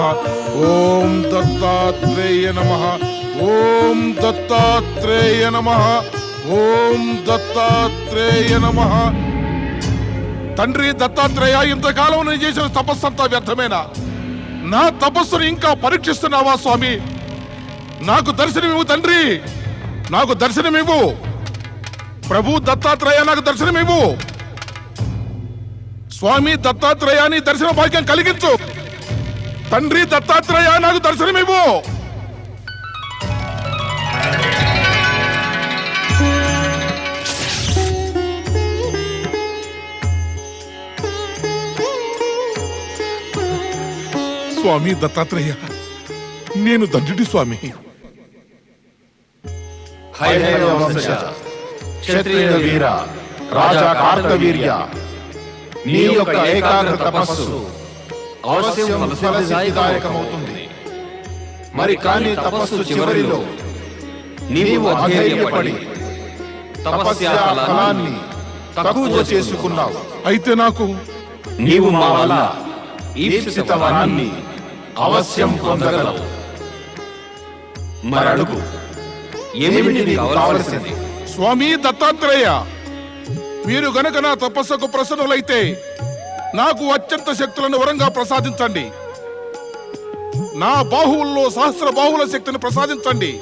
ఓం దత్తాత్రేయ నమ ఓం దత్తాత్రేయ నమ ఓం దత్తాత్రేయ నమ తండ్రి దత్తాత్రేయ ఇంతకాలం నేను చేసిన తపస్సు అంతా వ్యర్థమేనా? నా తపస్సును ఇంకా పరీక్షిస్తున్నావా స్వామి? నాకు దర్శనమివ్వు తండ్రి. నాకు దర్శనమివ్వు. ప్రభు దత్తాత్రేయ నాకు దర్శనమివ్వు. స్వామి దత్తాత్రేయాన్ని దర్శన భాగ్యం కలిగించు. తండ్రి దత్తాత్రేయ నాకు దర్శనమివ్వు. స్వామి దత్తాత్రేయ నేను దండ్రుడి స్వామి. వీర రాజా కార్తవీర్య. నీ యొక్క ఏకాగ్ర తపస్సు అవశ్యం ఫలసిద్ధిదాయకమవుతుంది. మరి కానీ తపస్సు చివరిలో నీవు అధైర్యపడి తపస్య ఫలాన్ని తక్కువ చేసుకున్నావు. అయితే నాకు నీవు మా వల్ల ఈప్సిత వరాన్ని అవశ్యం పొందగలవు. మరడుగు ఏమిటి నీకు కావలసింది స్వామి దత్తాత్రేయ మీరు గనక నా తపస్సుకు ప్రసన్నులైతే నాకు అత్యంత శక్తులను వరంగా ప్రసాదించండి. నా బాహువుల్లో సహస్ర బాహువుల శక్తిని ప్రసాదించండి.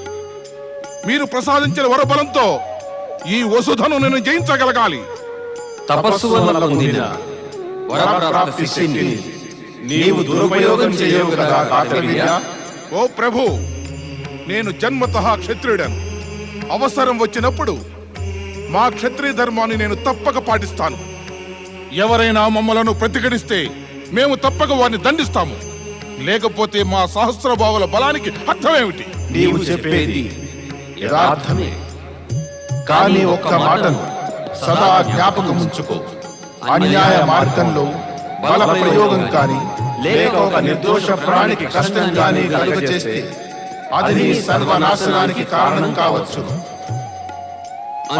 మీరు ప్రసాదించిన వరబలంతో ఈ వసుధను నేను జయించగలగాలి. తపస్సు వల్ల పొందిన వరప్రాప్తి శక్తిని నీవు దురుపయోగం చేయవు కదా కార్తవీర్య ఓ ప్రభు నేను జన్మతః క్షత్రియుడను. అవసరం వచ్చినప్పుడు మా క్షత్రియ ధర్మాన్ని నేను తప్పక పాటిస్తాను. ఎవరైనా మమ్మలను ప్రతిఘటిస్తే మేము తప్పక వారిని దండిస్తాము. లేకపోతే మా సహస్రభావుల బలానికి అర్థమేమిటి? నీవు చెప్పేది యథార్థమే. కానీ ఒక్క మాటను సదా జ్ఞాపకం ఉంచుకో అన్యాయ మార్గంలో బల ప్రయోగం కానీ లేక ఒక నిర్దోష ప్రాణికి కష్టం కానీ చేస్తే అది నీ సర్వనాశనానికి కారణం కావచ్చు.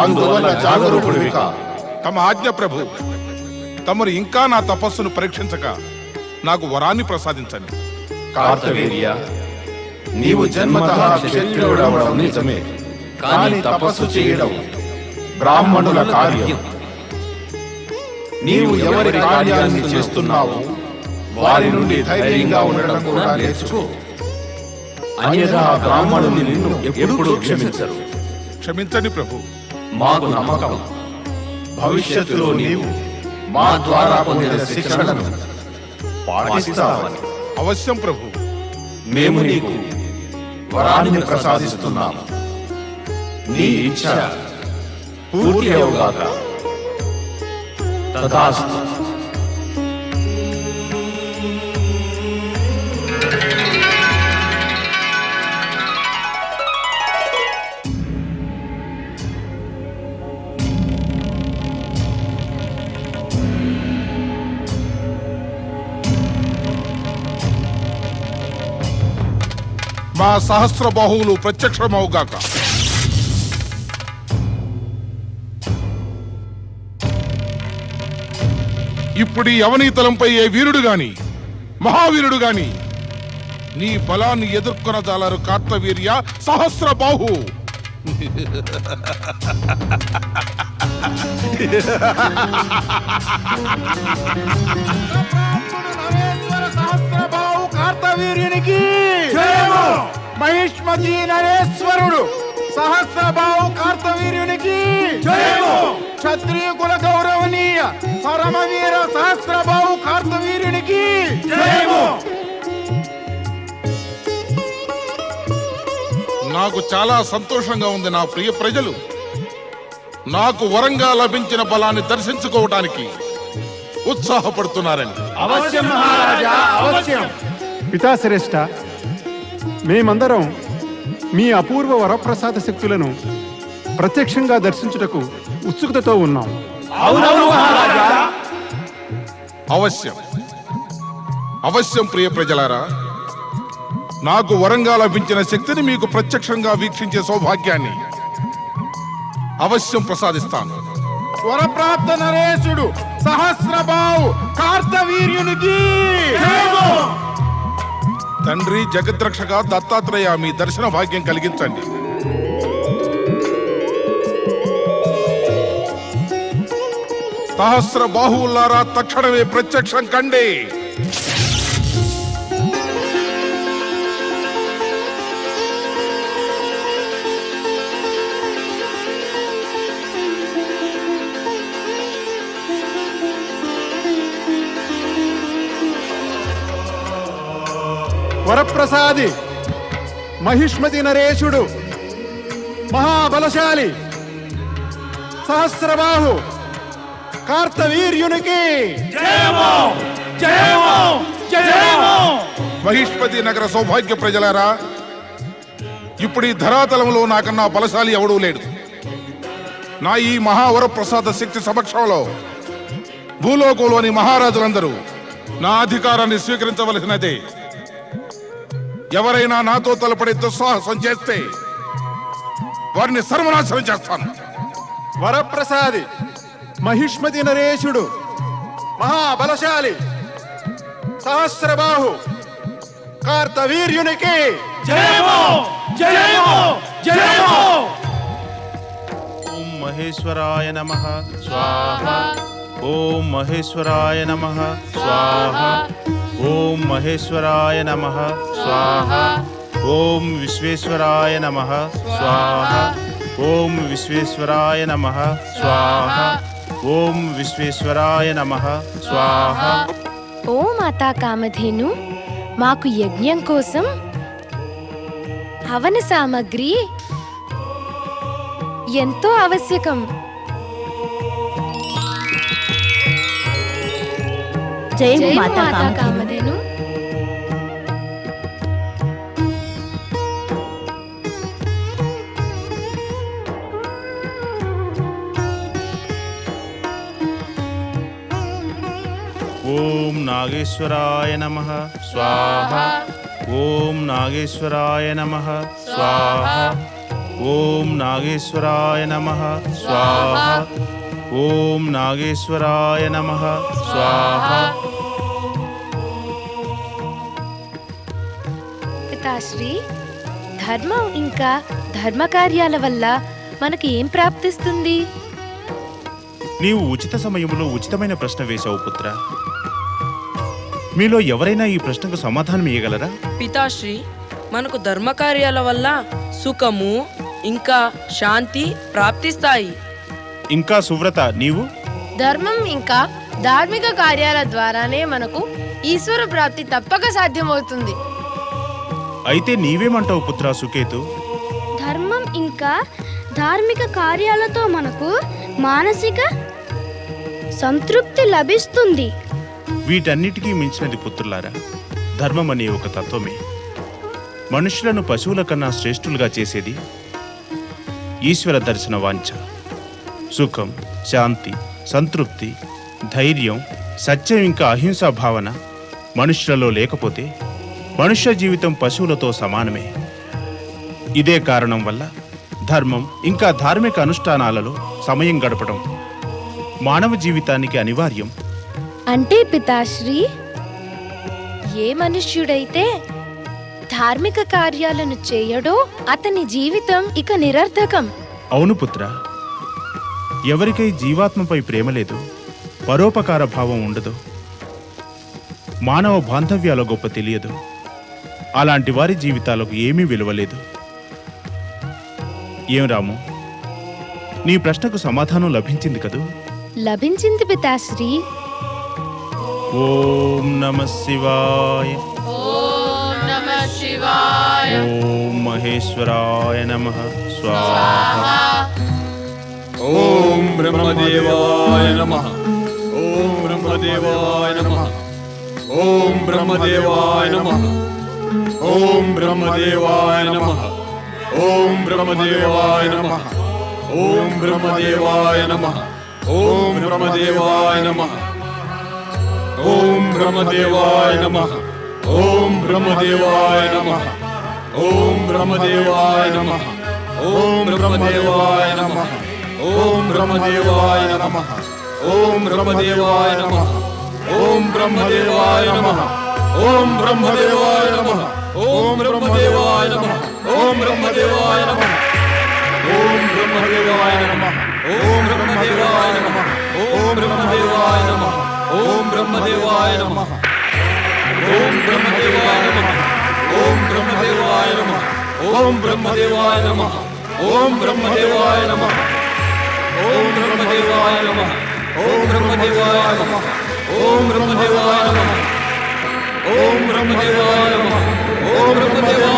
అందువల్ల జాగరూకుడివి తమ ఆజ్ఞ ప్రభు. తమరు ఇంకా నా తపస్సును పరీక్షించక నాకు వరాన్ని ప్రసాదించండి. కార్తవీర్య నీవు జన్మతః క్షత్రియుడవడం నిజమే కానీ తపస్సు చేయడం బ్రాహ్మణుల కార్యం. నీవు ఎవరి కార్యాన్ని చేస్తున్నావో వారి నుండి ధైర్యంగా ఉండడం కూడా నేర్చుకో. అన్యథా బ్రాహ్మణుని నిన్ను ఎప్పుడూ క్షమించరు. క్షమించండి ప్రభు. మాకు నమ్మకం. భవిష్యత్తులో నీవు మా ద్వారా పొందిన శిక్షణను పాటిస్తావని. అవశ్యం ప్రభు. మేము నీకు వరాన్ని ప్రసాదిస్తున్నాము. నీ ఇచ్ఛ పూర్తి అవుగాక తథాస్తు మా సహస్ర బాహువులు ప్రత్యక్షమవుగాక. ఇప్పుడు ఈ అవనీతలంపై ఏ వీరుడు గాని మహావీరుడు గాని నీ బలాన్ని ఎదుర్కొన జాలరు కార్తవీర్య సహస్ర బాహు. కార్తవీర్యునికి మహిష్మతి నరేశ్వరుడు సహస్రబాహు కార్తవీర్యునికి క్షత్రియ కుల గౌరవనీయ పరమవీర సహస్రబాహు కార్తవీర్యునికి నాకు చాలా సంతోషంగా ఉంది నా ప్రియ ప్రజలు. నాకు వరంగా లభించిన బలాన్ని దర్శించుకోవటానికి ఉత్సాహపడుతున్నారండి అవశ్యం మహారాజా అవశ్యం. పితాశ్రేష్ట. మేమందరం మీ అపూర్వ వరప్రసాద శక్తులను ప్రత్యక్షంగా దర్శించుటకు ఉత్సుకతతో ఉన్నాం. అవశ్యం. అవశ్యం ప్రియ ప్రజలారా. నాకు వరంగా లభించిన శక్తిని మీకు ప్రత్యక్షంగా వీక్షించే సౌభాగ్యాన్ని అవశ్యం ప్రసాదిస్తాను. వరప్రాప్త నరేశుడు సహస్రబాహు కార్తవీర్యునికి. తండ్రి జగద్రక్షక దత్తాత్రేయ మీ దర్శన భాగ్యం కలిగించండి. సహస్ర బాహువులారా తక్షణమే ప్రత్యక్షం కండి. వరప్రసాది మహిష్మతి నరేశుడు మహాబలశాలి సహస్రబాహు కార్తవీర్యునికి. మహిష్పతి నగర సౌభాగ్య ప్రజలారా ఇప్పుడు ఈ ధరాతలంలో నాకన్నా బలశాలి ఎవడూ లేడు. నా ఈ మహావర ప్రసాద శక్తి సమక్షంలో భూలోకంలోని మహారాజులందరూ నా అధికారాన్ని స్వీకరించవలసినదే ఎవరైనా నాతో తలపడి దుస్సాహసం చేస్తే వారిని సర్వనాశనం చేస్తాను. వరప్రసాది మహిష్మతి నరేశుడు మహాబలశాలి సహస్రబాహు కార్తవీర్యునికి ఓం మహేశ్వరాయ నమ. స్వాహ. ఓం మహేశ్వరాయ నమ. స్వాహ. ఓం మహేశ్వరాయ నమ. స్వాహ. ఓం విశ్వేశ్వరాయ నమ. స్వాహ. ఓం విశ్వేశ్వరాయ నమ. స్వాహ. ఓం విశ్వేశ్వరాయ నమ. స్వాహ. ఓ మాతా కామధేను మాకు యజ్ఞం కోసం హవన సామగ్రి ఎంతో ఆవశ్యకం. జై జై మాతా కామధేను. ఓం నాగేశ్వరాయ నమ. స్వాహ. ఓం నాగేశ్వరాయ నమ. స్వాహ. ఓం నాగేశ్వరాయ నమ. స్వాహ. ఓం నాగేశ్వరాయ నమ. స్వాహ. పితాశ్రీ ధర్మం ఇంకా ధర్మ కార్యాల వల్ల మనకి ఏం ప్రాప్తిస్తుంది? నీవు ఉచిత సమయంలో ఉచితమైన ప్రశ్న వేశావు పుత్ర. మీలో ఎవరైనా ఈ ప్రశ్నకు సమాధానం ఇవ్వగలరా పితాశ్రీ మనకు ధర్మకార్యాల వల్ల సుఖము ఇంకా శాంతి ప్రాప్తిస్తాయి. ఇంకా సువ్రత నీవు? ధర్మం ఇంకా ధార్మిక కార్యాల ద్వారానే మనకు ఈశ్వర ప్రాప్తి తప్పక సాధ్యమవుతుంది. అయితే నీవేమంటావు పుత్ర సుకేతు? ధర్మం ఇంకా ధార్మిక కార్యాలతో మనకు మానసిక సంతృప్తి లభిస్తుంది. వీటన్నిటికీ మించినది పుత్రులారా ధర్మం అనే ఒక తత్వమే. మనుషులను పశువుల కన్నా శ్రేష్ఠులుగా చేసేది ఈశ్వర దర్శన వాంఛ. సుఖం శాంతి సంతృప్తి ధైర్యం సత్యం ఇంకా అహింసా భావన మనుష్యులలో లేకపోతే మనుష్య జీవితం పశువులతో సమానమే. ఇదే కారణం వల్ల ధర్మం ఇంకా ధార్మిక అనుష్ఠానాలలో సమయం గడపడం మానవ జీవితానికి అనివార్యం. అంటే పితాశ్రీ ఏ మనుష్యుడైతే ధార్మిక కార్యాలను చేయడో అతని జీవితం ఇక నిరర్థకం. అవును పుత్ర ఎవరికై జీవాత్మపై ప్రేమ లేదు పరోపకార భావం ఉండదు మానవ బాంధవ్యాల గొప్ప తెలియదు అలాంటి వారి జీవితాలకు ఏమీ విలువలేదు ఏం రాము? నీ ప్రశ్నకు సమాధానం లభించింది కదూ? లభించింది పితాశ్రీ. ఓం నమ శివాయ. ఓం మహేశ్వరాయ నమ. స్వాహ. ఓం బ్రహ్మదేవాయ నమ ఓం బ్రహ్మదేవాయ నమ ఓం బ్రహ్మదేవాయ నమ ఓం బ్రహ్మదేవాయ నమ ఓం బ్రహ్మదేవాయ నమ ఓం బ్రహ్మదేవాయ నమ ఓం ओम ब्रह्मदेवाय नमः ओम ब्रह्मदेवाय नमः ओम ब्रह्मदेवाय नमः ओम ब्रह्मदेवाय नमः ओम ब्रह्मदेवाय नमः ओम ब्रह्मदेवाय नमः ओम ब्रह्मदेवाय नमः ओम ब्रह्मदेवाय नमः ओम ब्रह्मदेवाय नमः ओम ब्रह्मदेवाय नमः ओम ब्रह्मदेवाय नमः ओम ब्रह्मदेवाय नमः ओम ब्रह्मदेवाय नमः ओम ब्रह्मदेवाय नमः ओम ब्रह्मदेवाय नमः। ओम ब्रह्मदेवाय नमः। ओम ब्रह्मदेवाय नमः। ओम ब्रह्मदेवाय नमः। ओम ब्रह्मदेवाय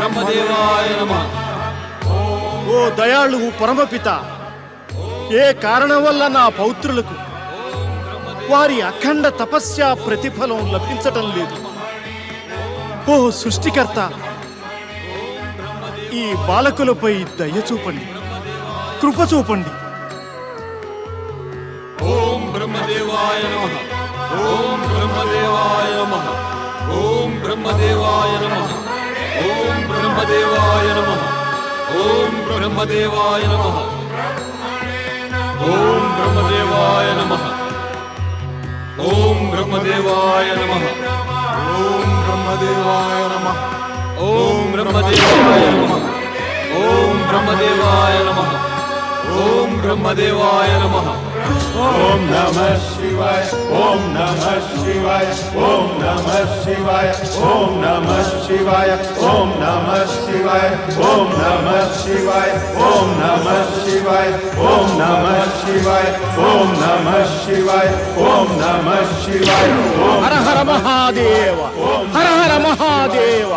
బ్రహ్మదేవాయ నమ. ఓ దయాళువు పరమపిత ఏ కారణం వల్ల నా పౌత్రులకు వారి అఖండ తపస్య ప్రతిఫలం లభించటం లేదు. ఓ సృష్టికర్త ఈ బాలకులపై దయ చూపండి కృప చూపండి. ఓం బ్రహ్మదేవాయ నమ. ఓం బ్రహ్మదేవాయ నమ. ఓం బ్రహ్మదేవాయ నమ. ఓం బ్రహ్మదేవాయ నమ ఓం బ్రహ్మదేవాయ నమ ఓం బ్రహ్మదేవాయ నమ ఓం బ్రహ్మదేవాయ నమ ఓం బ్రహ్మదేవాయ నమ ఓం బ్రహ్మదేవాయ నమ ఓం బ్రహ్మదేవాయ నమ ఓం బ్రహ్మదేవాయ నమ ఓం నమ శివాయ ఓం నమ శివాయ ఓం నమ శివాయ ఓం నమ శివాయ ఓం నమ శివాయ ఓం నమ శివాయ ఓం నమ శివాయ ఓం నమ శివాయ ఓం నమ శివాయ ఓం నమ శివాయ ఓం హర హర మహాదేవ హర హర మహాదేవ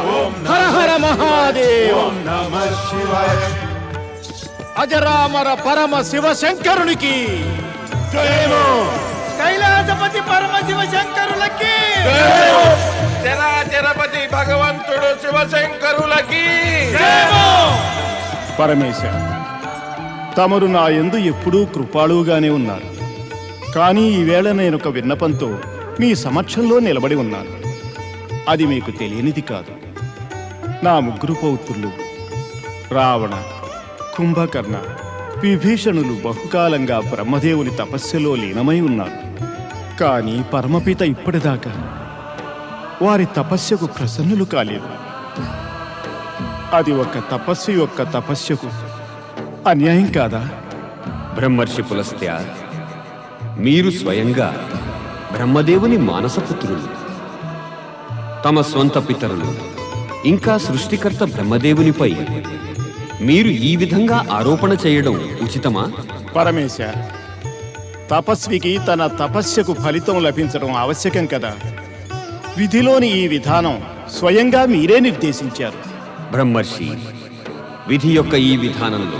హర హర మహాదేవ నమ శివాయ అజరామర పరమ శివశంకరునికి జయము! కైలాసపతి పరమ శివశంకరులకి చరాచరపతి భగవంతుడు శివశంకరులకి పరమేశ తమరు నా యందు ఎప్పుడూ కృపాళువుగానే ఉన్నారు. కానీ ఈవేళ నేను ఒక విన్నపంతో మీ సమక్షంలో నిలబడి ఉన్నాను. అది మీకు తెలియనిది కాదు. నా ముగ్గురు పౌత్రులు రావణ కుంభకర్ణ విభీషణులు బహుకాలంగా బ్రహ్మదేవుని తపస్సులో లీనమై ఉన్నారు. కానీ పరమపిత ఇప్పటిదాకా వారి తపస్సుకు ప్రసన్నులు కాలేదు. అది ఒక తపస్సు యొక్క తపస్సుకు అన్యాయం కాదా? బ్రహ్మర్షి పులస్త్యా మీరు స్వయంగా బ్రహ్మదేవుని మానసపుత్రులు తమ స్వంత పితరులు ఇంకా సృష్టికర్త బ్రహ్మదేవునిపై మీరు ఈ విధంగా ఆరోపణ చేయడం ఉచితమా? పరమేశ తపస్వికి తన తపస్సుకు ఫలితం లభించడం ఆవశ్యకం కదా. విధిలోని ఈ విధానం స్వయంగా మీరే నిర్దేశించారు. బ్రహ్మర్షి విధి యొక్క ఈ విధానంలో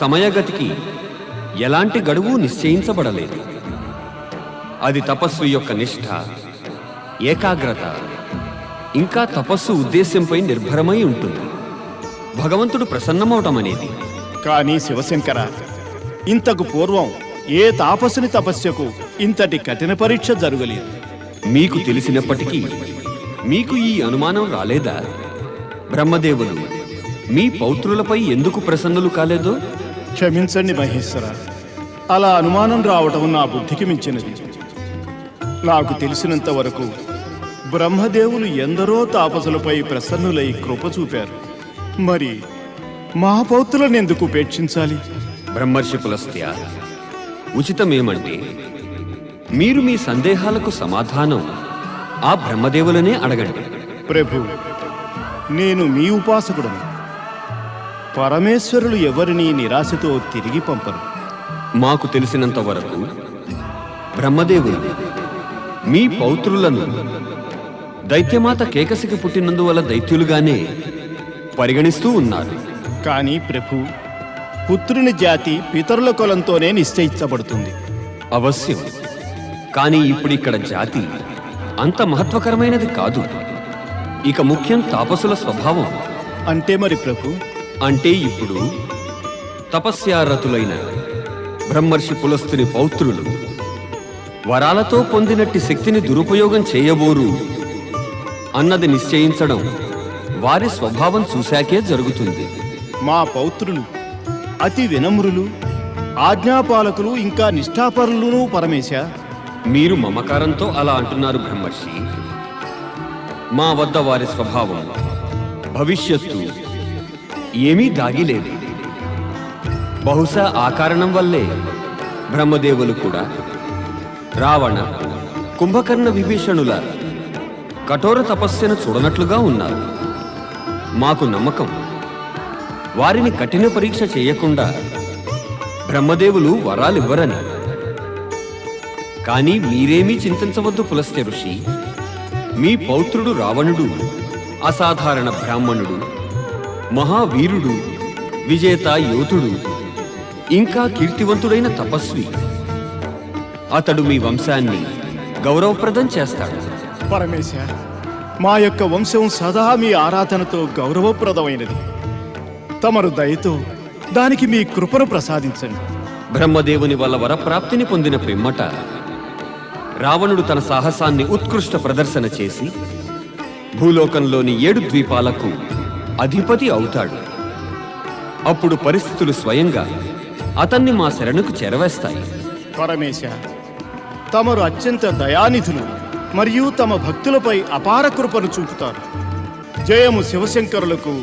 సమయగతికి ఎలాంటి గడువు నిశ్చయించబడలేదు. అది తపస్సు యొక్క నిష్ఠ ఏకాగ్రత ఇంకా తపస్సు ఉద్దేశ్యంపై నిర్భరమై ఉంటుంది. భగవంతుడు ప్రసన్నమవటం అనేది కానీ శివశంకర ఇంతకు పూర్వం ఏ తాపసుని తపస్సుకు ఇంతటి కఠిన పరీక్ష జరగలేదు. మీకు తెలిసినప్పటికీ మీకు ఈ అనుమానం రాలేదా? బ్రహ్మదేవులు మీ పౌత్రులపై ఎందుకు ప్రసన్నులు కాలేదో? క్షమించండి మహేశ్వర అలా అనుమానం రావటం నా బుద్ధికి మించినది. నాకు తెలిసినంత వరకు బ్రహ్మదేవులు ఎందరో తాపసులపై ప్రసన్నులై కృప చూపారు. మరి మా పౌత్రులను ఎందుకు ఉపేక్షించాలి? బ్రహ్మర్షి పులస్త్య ఉచితమేమంటే మీరు మీ సందేహాలకు సమాధానం ఆ బ్రహ్మదేవులనే అడగండి. ప్రభు నేను మీ ఉపాసకుడను. పరమేశ్వరులు ఎవరిని నిరాశతో తిరిగి పంపరు. మాకు తెలిసినంత వరకు బ్రహ్మదేవులు మీ పౌత్రులను దైత్యమాత కేకసికి పుట్టినందువల్ల దైత్యులుగానే పరిగణిస్తూ ఉన్నారు కానీ ప్రభు పుత్రుని జాతి పితరుల కులంతోనే నిశ్చయించబడుతుంది. అవశ్యం. కానీ ఇప్పుడు ఇక్కడ జాతి అంత మహత్వకరమైనది కాదు. ఇక ముఖ్యం తాపసుల స్వభావం. అంటే మరి ప్రభు? అంటే ఇప్పుడు తపస్యారతులైన బ్రహ్మర్షి పులస్తుని పౌత్రులు వరాలతో పొందినట్టి శక్తిని దురుపయోగం చేయబోరు అన్నది నిశ్చయించడం వారి స్వభావం చూశాకే జరుగుతుంది. మా పౌత్రులు అతి వినమ్రులు ఆజ్ఞాపాలకులు ఇంకా నిష్ఠాపరులను పరమేశ. మీరు మమకారంతో అలా అంటున్నారు బ్రహ్మర్షి. మా వద్ద వారి స్వభావం భవిష్యత్తు ఏమీ దాగిలేదు బహుశా ఆ కారణం వల్లే బ్రహ్మదేవులు కూడా రావణ కుంభకర్ణ విభీషణుల కఠోర తపస్సును చూడనట్లుగా ఉన్నారు. మాకు నమ్మకం. వారిని కఠిన పరీక్ష చేయకుండా బ్రహ్మదేవులు వరాలివ్వరని కానీ మీరేమీ చింతించవద్దు పులస్తే ఋషి. మీ పౌత్రుడు రావణుడు అసాధారణ బ్రాహ్మణుడు మహావీరుడు విజేత యోధుడు ఇంకా కీర్తివంతుడైన తపస్వి. అతడు మీ వంశాన్ని గౌరవప్రదం చేస్తాడు. పరమేశ మా యొక్క వంశం సదా మీ ఆరాధనతో గౌరవప్రదమైనది. తమరు దయతో దానికి మీ కృపను ప్రసాదించండి. బ్రహ్మదేవుని వల్ల వరప్రాప్తిని పొందిన పిమ్మట రావణుడు తన సాహసాన్ని ఉత్కృష్ట ప్రదర్శన చేసి భూలోకంలోని ఏడు ద్వీపాలకు అధిపతి అవుతాడు. అప్పుడు పరిస్థితులు స్వయంగా అతన్ని మా శరణుకు చేరవేస్తాయి. పరమేశ తమరు అత్యంత దయానిధులు. మరియు తమ భక్తులపై అపార కృపను చూపుతారు. జయము శివశంకరులకు